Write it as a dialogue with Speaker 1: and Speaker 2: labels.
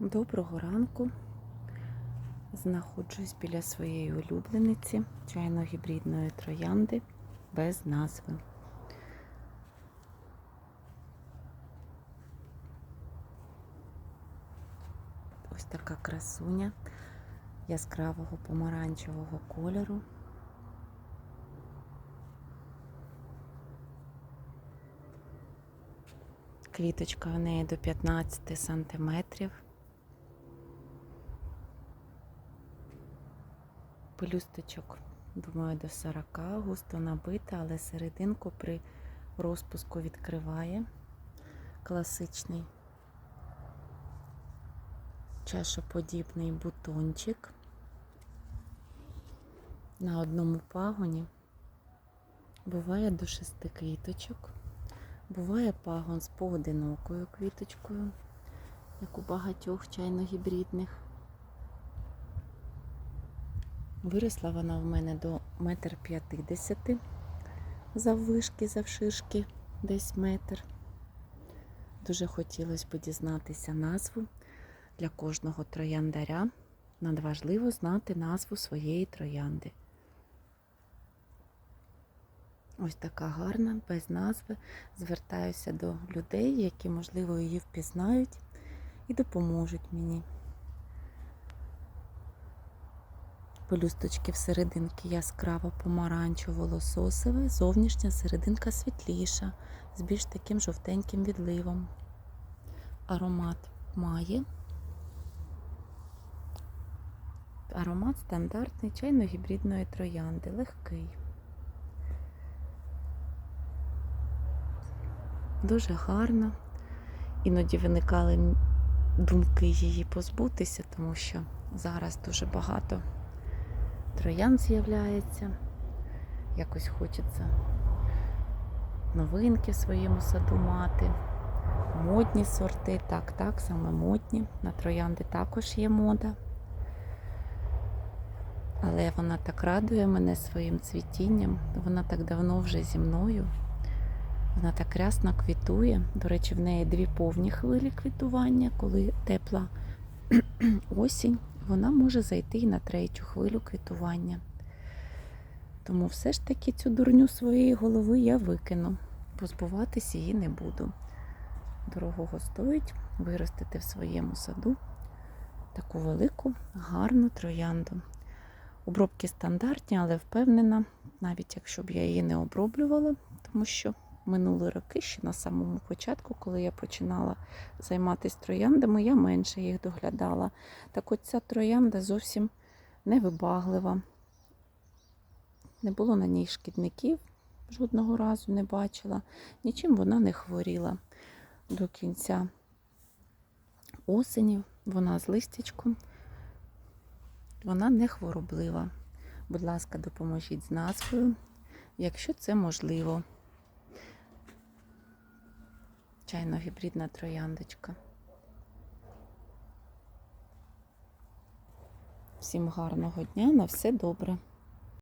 Speaker 1: Доброго ранку. Знаходжусь біля своєї улюблениці чайно-гібридної троянди без назви. Ось така красуня яскравого помаранчевого кольору. Квіточка в неї до 15 сантиметрів. Пелюсточок, думаю, до 40, густо набита, але серединку при розпуску відкриває. Класичний чашоподібний бутончик. На одному пагоні буває до шести квіточок. Буває пагон з поодинокою квіточкою, як у багатьох чайно-гібридних. Виросла вона в мене до метр п'ятдесяти заввишки, завширшки, десь метр. Дуже хотілося б дізнатися назву для кожного трояндаря. Надважливо знати назву своєї троянди. Ось така гарна, без назви. Звертаюся до людей, які, можливо, її впізнають і допоможуть мені. Пелюсточки всерединки яскраво помаранчево лососове, зовнішня серединка світліша, з більш таким жовтеньким відливом. Аромат має. Аромат стандартний чайно-гібридної троянди, легкий. Дуже гарно. Іноді виникали думки її позбутися, тому що зараз дуже багато троян з'являється. Якось хочеться новинки в своєму саду мати. Модні сорти, так, так, саме модні. На троянди також є мода. Але вона так радує мене своїм цвітінням. Вона так давно вже зі мною. Вона так рясно квітує. До речі, в неї дві повні хвилі квітування, коли тепла осінь, вона може зайти і на третю хвилю квітування. Тому все ж таки цю дурню своєї голови я викину. Позбуватись її не буду. Дорогого стоїть виростити в своєму саду таку велику, гарну троянду. Обробки стандартні, але впевнена, навіть якщо б я її не оброблювала, тому що минули роки, ще на самому початку, коли я починала займатися трояндами, я менше їх доглядала. Так от ця троянда зовсім невибаглива. Не було на ній шкідників, жодного разу не бачила. Нічим вона не хворіла до кінця осені. Вона з листячком, вона не хвороблива. Будь ласка, допоможіть з назвою, якщо це можливо. Чайно-гібридна трояндочка. Всім гарного дня, на все добре.